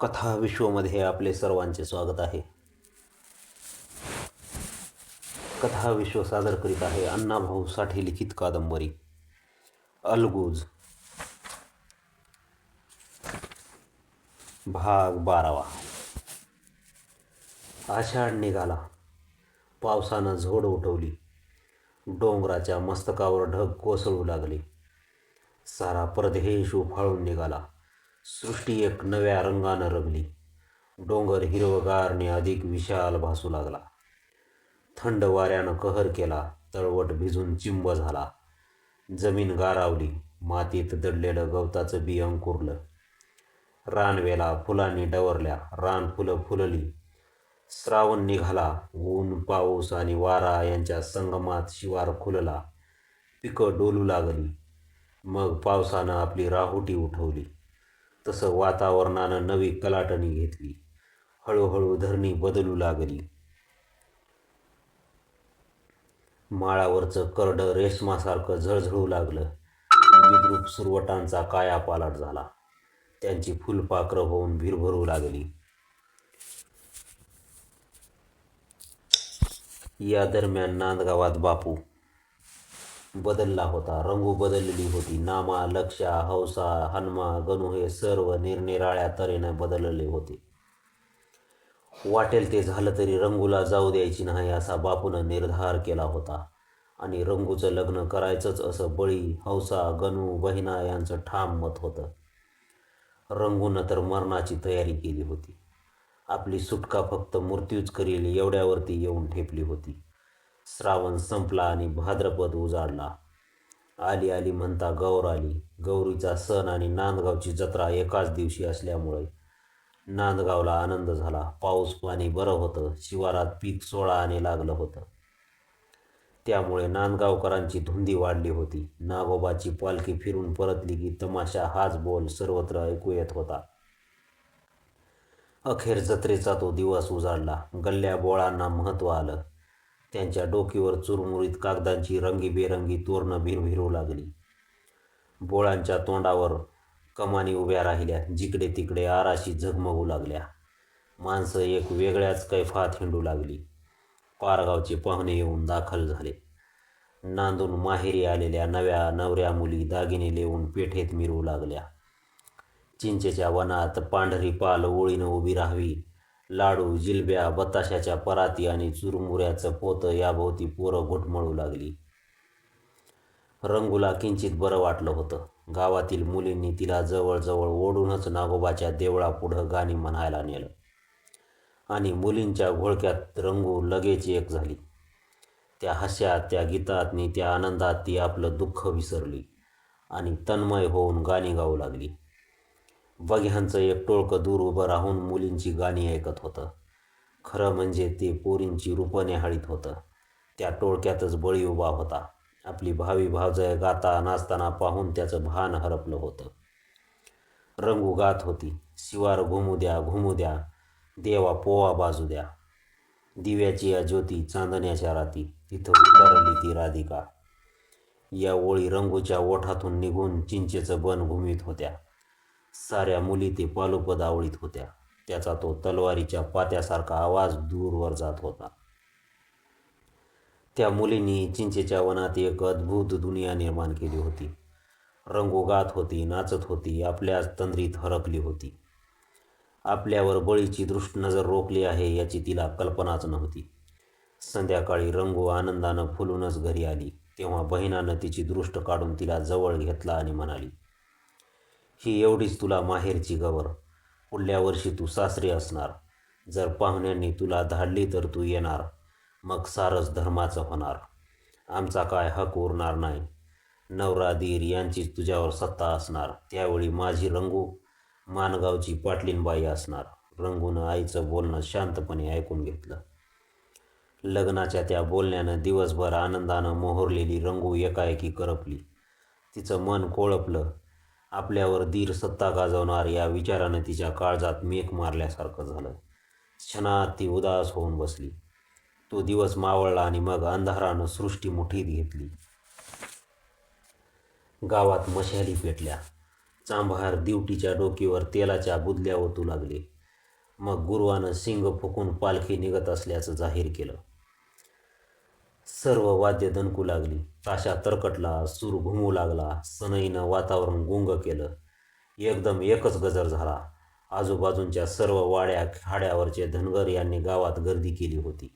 कथा विश्वमध्ये आपले सर्वांचे स्वागत आहे. कथा विश्व सादर करीत आहे अण्णाभाऊ साठे लिखित कादंबरी. अलगूज. भाग बारावा. आषाढ निघाला. पावसानं झोड उठवली. डोंगराच्या मस्तकावर ढग कोसळू लागले. सारा परदेश उफाळून निघाला. सृष्टी एक नव्या रंगानं रंगली. डोंगर हिरवगारने अधिक विशाल भासू लागला. थंड वाऱ्यानं कहर केला तळवट भिजून चिंब झाला. जमीन गारावली मातीत दडलेलं गवताचं बी अंकुरलं रानवेला फुलांनी डवरल्या रान फुलं फुलली. श्रावण निघाला ऊन पाऊस आणि वारा यांच्या संगमात शिवार खुलला. पिकं डोलू लागली. मग पावसानं आपली राहुटी उठवली. तसं वातावरणानं नवी कलाटणी घेतली. हळूहळू धरणी बदलू लागली. माळावरचं करडं रेशमासारखं झळझळू लागलं. विद्रूप सुरवटांचा कायापालट झाला. त्यांची फुलपाखरं होऊन भिरभरू लागली. या दरम्यान नांदगावात बापू बदलला होता. रंगू बदललेली होती. नामा लक्षा हौसा हनुमा गणू हे सर्व निरनिराळ्या तऱ्हेने बदलले होते. वाटेल ते झालं तरी रंगूला जाऊ द्यायची नाही असा बापूनं निर्धार केला होता. आणि रंगूचं लग्न करायचंच असं बळी हौसा गणू बहिणा यांचं ठाम मत होतं. रंगूनं तर मरणाची तयारी केली होती. आपली सुटका फक्त मृत्यूच करील एवढ्यावरती येऊन ठेपली होती. श्रावण संपला आणि भाद्रपद उजाडला. आली आली म्हणता गौर आली. गौरीचा सण आणि नांदगावची जत्रा एकाच दिवशी असल्यामुळे नांदगावला आनंद झाला. पाऊस पाणी बरं होतं. शिवारात पीक सोळा आणि लागलं होतं. त्यामुळे नांदगावकरांची धुंदी वाढली होती. नागोबाची पालखी फिरून परतली की तमाशा हाच बोल सर्वत्र ऐकू येत होता. अखेर जत्रेचा तो दिवस उजाडला. गल्ल्या बोळांना महत्त्व आलं. त्यांच्या डोकीवर चुरमुरीत कागदांची रंगीबेरंगी तोरणं भिरभिरू लागली. बोळांच्या तोंडावर कमानी उभ्या राहिल्या जिकडे तिकडे आराशी झगमगू लागल्या. माणसं एक वेगळ्याच कैफात हिंडू लागली. पारगावचे पाहुणे येऊन दाखल झाले. नांदून माहेरी आलेल्या नव्या नवऱ्या मुली दागिने लेऊन पेठेत मिरवू लागल्या. चिंचेच्या वनात पांढरी पाल ओळीनं उभी राहावी लाडू जिलब्या बताशाच्या पराती आणि चुरमुऱ्याचं पोतं याभोवती पोरं घुटमळू लागली. रंगूला किंचित बरं वाटलं होतं. गावातील मुलींनी तिला जवळजवळ ओढूनच नागोबाच्या देवळापुढं गाणी म्हणायला नेलं. आणि मुलींच्या घोळक्यात रंगू लगेच एक झाली. त्या हास्यात त्या गीतातनी त्या आनंदात ती आपलं दुःख विसरली आणि तन्मय होऊन गाणी गाऊ लागली. बघ्यांचं एक टोळकं दूर उभं राहून मुलींची गाणी ऐकत होतं. खरं म्हणजे ते पोरींची रूपं निहाळीत होतं. त्या टोळक्यातच बळी उभा होता. आपली भावी भावजय गाता नाचताना पाहून त्याचं भान हरपलं होतं. रंगू गात होती. शिवार घुमू द्या घुमू द्या. देवा पोवा बाजू द्या. दिव्याची या ज्योती चांदण्याच्या राती. तिथं उतरली ती राधिका. या ओळी रंगूच्या ओठातून निघून चिंचेचं बन घुमीत होत्या. साऱ्या मुली ते पालोपद आवळीत होत्या. त्याचा तो तलवारीच्या पात्यासारखा आवाज दूरवर जात होता. त्या मुलींनी चिंचेच्या वनात एक अद्भुत दुनिया निर्माण केली होती. रंगू गात होती नाचत होती आपल्याच तंद्रीत हरकली होती. आपल्यावर बळीची दृष्ट नजर रोखली आहे याची तिला कल्पनाच नव्हती. संध्याकाळी रंगू आनंदानं फुलूनच घरी आली. तेव्हा बहिणानं तिची दृष्ट काढून तिला जवळ घेतला आणि म्हणाली ही एवढीच तुला माहेरची गवर. पुढल्या वर्षी तू सासरी असणार. जर पाहुण्यांनी तुला धाडली तर तू येणार. मग सारस धर्माचं होणार. आमचा काय हक उरणार नाही. नवरा दीर यांचीच तुझ्यावर सत्ता असणार. त्यावेळी माझी रंगू मानगावची पाटलीनबाई असणार. रंगूनं आईचं बोलणं शांतपणे ऐकून घेतलं. लग्नाच्या त्या बोलण्यानं दिवसभर आनंदानं मोहरलेली रंगू एकाएकी करपली. तिचं मन कोळपलं. आपल्यावर धीर सत्ता गाजवणार या विचारानं तिच्या काळजात मेक मारल्यासारखं झालं. क्षणात ती उदास होऊन बसली. तो दिवस मावळला आणि मग अंधारानं सृष्टी मुठीत घेतली. गावात मशाली पेटल्या. चांभार दिवटीच्या डोकीवर तेलाच्या बुदल्या ओतू लागले. मग गुरुवानं सिंग फुकून पालखी निघत असल्याचं जाहीर केलं. सर्व वाद्य दणकू लागली. ताशा तरकटला सूर घुमू लागला सनईनं वातावरण गुंग केलं. एकदम एकच गजर झाला. आजूबाजूंच्या सर्व वाड्या खाड्यावरचे धनगर यांनी गावात गर्दी केली होती.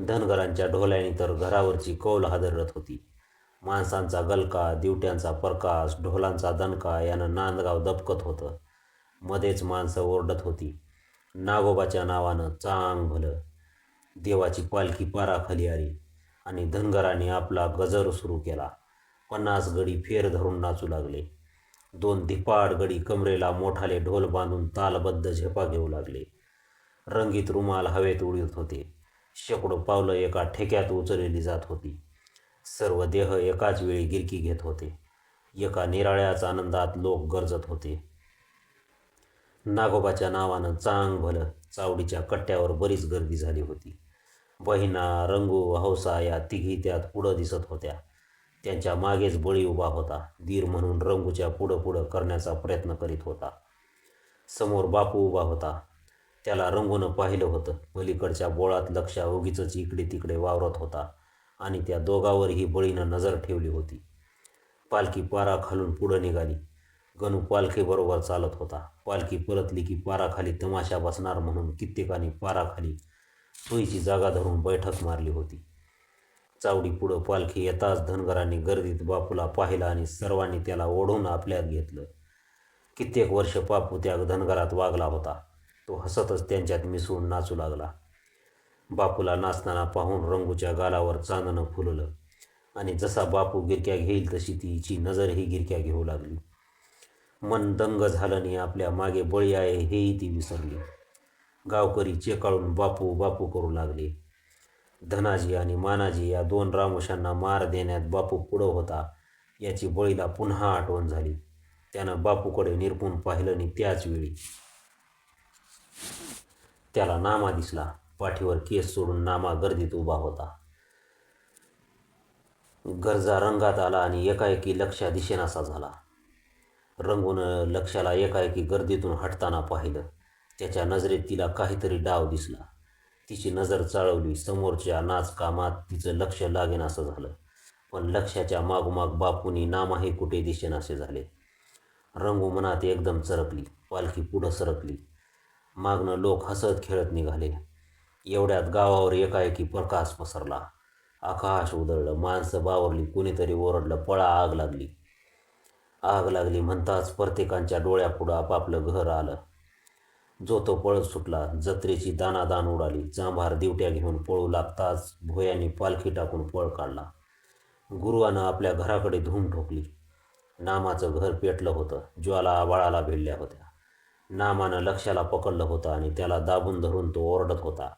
धनगरांच्या ढोल्याने तर घरावरची कौल हादरत होती. माणसांचा गलका दिवट्यांचा प्रकाश ढोलांचा दणका यानं नांदगाव दबकत होतं. मध्येच माणसं ओरडत होती. नागोबाच्या नावानं चांग भलं. देवाची पालखी पाराखाली आली. आणि धनगराने आपला गजर सुरू केला. पन्नास गडी फेर धरून नाचू लागले. दोन धिपाड गडी कमरेला मोठाले ढोल बांधून तालबद्ध झेपा घेऊ लागले. रंगीत रुमाल हवेत उडीत होते. शेकडो पावलं एका ठेक्यात उचलली जात होती. सर्व देह एकाच वेळी गिरकी घेत होते. एका निराळ्याच आनंदात लोक गरजत होते. नागोबाच्या नावानं चांग भलं चावडीच्या कट्ट्यावर बरीच गर्दी झाली होती. बहिणा रंगू हौसा या तिघी त्यात पुढं दिसत होत्या. त्यांच्या मागेच बळी उभा होता. धीर म्हणून रंगूच्या पुढं पुढं करण्याचा प्रयत्न करीत होता. समोर बापू उभा होता. त्याला रंगूनं पाहिलं होतं. पलीकडच्या बोळात लक्ष उगीच इकडे तिकडे वावरत होता आणि त्या दोघावरही बळीनं नजर ठेवली होती. पालखी पारा खालून पुढं निघाली. गणू पालखीबरोबर चालत होता. पालखी परतली की पाराखाली तमाशा बसणार म्हणून कित्येकाने पाराखाली सोयीची जागा धरून बैठक मारली होती. चावडी पुढं पालखी येताच धनगरांनी गर्दीत बापूला पाहिला आणि सर्वांनी त्याला ओढून आपल्यात घेतलं. कित्येक वर्ष बापू त्या धनगरात वागला होता. तो हसतच त्यांच्यात मिसळून नाचू लागला. बापूला नाचताना पाहून रंगूच्या गालावर चांदणं फुललं आणि जसा बापू गिरक्या घेईल तशी तिची नजरही गिरक्या घेऊ लागली. मन दंग झालं आणि आपल्या मागे बळी आहे हेही ती विसरली. गावकरी चेकाळून बापू बापू करू लागले. धनाजी आणि मानाजी या दोन रामोशांना मार देण्यात बापू पुढं होता. याची बळीला पुन्हा आठवण झाली. त्यानं बापूकडे निरपून पाहिलं आणि त्याच वेळी. त्याला नामा दिसला. पाठीवर केस सोडून नामा गर्दीत उभा होता. गरजा रंगात आला आणि एकाएकी लक्षा दिशेनासा झाला. रंगून लक्षाला एकाएकी गर्दीतून हटताना पाहिलं. त्याच्या नजरेत तिला काहीतरी डाव दिसला. तिची नजर चाळवली. समोरच्या नाचकामात तिचं लक्ष लागेन असं झालं. पण लक्षाच्या मागोमाग बापूनी नामाही कुठे दिसेनासे झाले. रंगू मनात एकदम चरकली. पालखी पुढं सरकली. मागणं लोक हसत खेळत निघाले. एवढ्यात गावावर एकाएकी प्रकाश पसरला. आकाश उधळलं. माणसं बावरली. कुणीतरी ओरडलं. पळा आग लागली. आग लागली म्हणताच प्रत्येकांच्या डोळ्यापुढं आपापलं घर आलं. जो तो पळत सुटला जत्रेची दानादान उडाली जांभार दिवट्या घेऊन पळू लागताच भोयानी पालखी टाकून पळ काढला. गुरुवानं आपल्या घराकडे धूम ठोकली. नामाचं घर पेटलं होतं ज्वाला आबाळाला भिडल्या होत्या. नामानं लक्षाला पकडलं होतं आणि त्याला दाबून धरून तो ओरडत होता.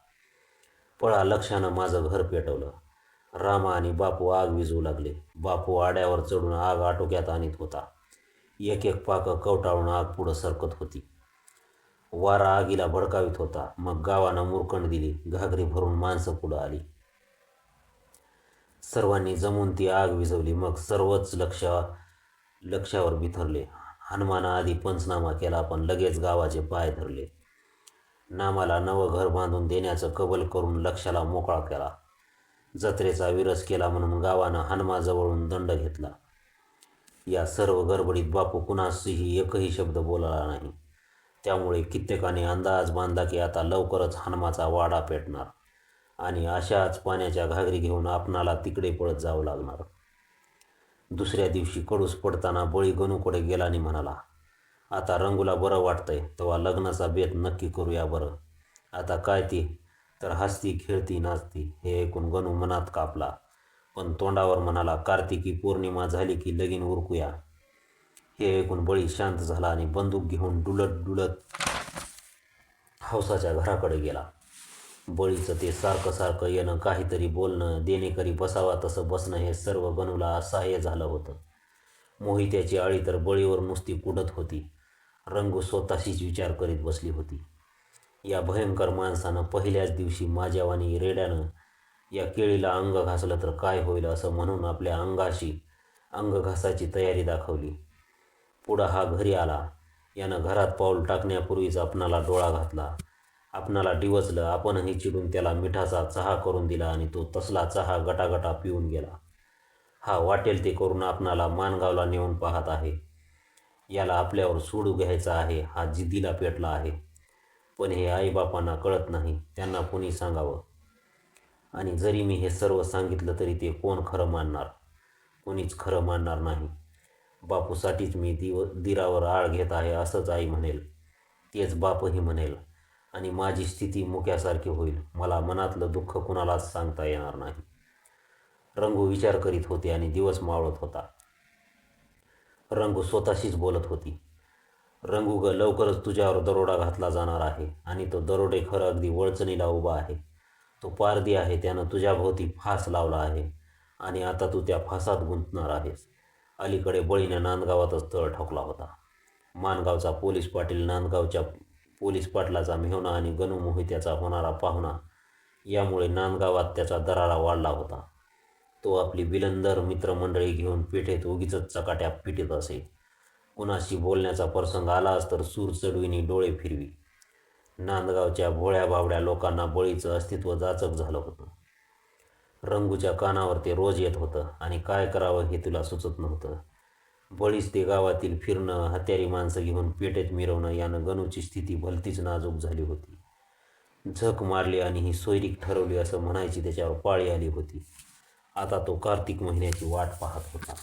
पळा लक्षानं माझं घर पेटवलं. रामा आणि बापू आग विजवू लागले. बापू आड्यावर चढून आग आटोक्यात आणत होता. एक एक पाकं कवटाळून आग पुढं सरकत होती. वारा आगीला भडकावित होता. मग गावानं मुरकण दिली. घागरी भरून माणसं पुढं आली. सर्वांनी जमून ती आग विझवली. मग सर्वच लक्ष लक्षावर बिथरले हनुमाना आधी पंचनामा केला पण लगेच गावाचे पाय धरले. नामाला नवं घर बांधून देण्याचं कबल करून लक्षाला मोकळा केला. जत्रेचा विरस केला म्हणून गावानं हनुमाजवळून दंड घेतला. या सर्व गडबडीत बापू कुणासही एकही शब्द बोलाला नाही. त्यामुळे कित्येकाने अंदाज बांधला की आता लवकरच हनुमाचा वाडा पेटणार आणि अशाच पाण्याच्या घागरी घेऊन आपणाला तिकडे पळत जावं लागणार. दुसऱ्या दिवशी कडूस पडताना बळी गणूकडे गेला आणि म्हणाला आता रंगूला बरं वाटतंय तेव्हा लग्नाचा बेत नक्की करूया बरं. आता काय ती? तर हसती खेळती नाचती हे ऐकून गणू मनात कापला. पण तोंडावर म्हणाला कार्तिकी पौर्णिमा झाली की लगीन उरकूया. हे ऐकून बळी शांत झाला आणि बंदूक घेऊन डुलत डुलत हौसाच्या घराकडे गेला. बळीचं ते सारखं सारखं येणं काहीतरी बोलणं देणेकरी बसावा तसं बसणं हे सर्व गणूला असहाय्य झालं होतं. मोहित्याची आळी तर बळीवर नुसती कुडत होती. रंगू स्वतःशीच विचार करीत बसली होती. या भयंकर माणसानं पहिल्याच दिवशी माझ्यावानी रेड्यानं या केळीला अंग घासलं तर काय होईल असं म्हणून आपल्या अंगाशी अंग घासाची तयारी दाखवली. पुढं हा घरी आला. यानं घरात पाऊल टाकण्यापूर्वीच आपणाला डोळा घातला. आपणाला डिवचलं आपणही चिडून त्याला मिठाचा चहा करून दिला आणि तो तसला चहा गटागटा पिऊन गेला. हा वाटेल ते करून आपणाला मानगावला नेऊन पाहत आहे. याला आपल्यावर सोडू घ्यायचा आहे हा जिद्दीला पेटला आहे. पण हे आईबापांना कळत नाही त्यांना कोणी सांगावं? आणि जरी मी हे सर्व सांगितलं तरी ते कोण खरं मानणार? कोणीच खरं मानणार नाही. बापूसाठीच मी दिव दिरावर आळ घेत आहे असंच आई म्हणेल. तेच बापही म्हणेल. आणि माझी स्थिती मुक्यासारखी होईल. मला मनातलं दुःख कुणालाच सांगता येणार नाही. रंगू विचार करीत होती आणि दिवस मावळत होता. रंगू स्वतःशीच बोलत होती. रंगू ग लवकरच तुझ्यावर दरोडा घातला जाणार आहे आणि तो दरोडे खरं अगदी वळचणीला उभा आहे. तो पारधी आहे त्यानं तुझ्याभोवती फास लावला आहे आणि आता तू त्या फासात गुंतणार आहेस. अलीकडे बळीने नांदगावातच तळ ठोकला होता. मानगावचा पोलीस पाटील नांदगावच्या पोलीस पाटलाचा मेहुणा आणि गणू मोहित्याचा होणारा पाहुणा यामुळे नांदगावात त्याचा दरारा वाढला होता. तो आपली बिलंदर मित्रमंडळी घेऊन पेठेत उगीच चकाट्या पिटीत असे. कुणाशी बोलण्याचा प्रसंग आलाच तर सूर चढवीनी डोळे फिरवी. नांदगावच्या भोळ्या बावड्या लोकांना बळीचं अस्तित्व जाचक झालं होतं. रंगूच्या कानावर ते रोज येत होतं आणि काय करावं हे तुला सुचत नव्हतं. बळीच ते गावातील फिरणं हत्यारी माणसं घेऊन पेटेत मिरवणं यानं गणूची स्थिती भलतीच नाजूक झाली होती. झक मारली आणि ही सोयरीक ठरवली असं म्हणायची त्याच्यावर पाळी आली होती. आता तो कार्तिक महिन्याची वाट पाहत होता.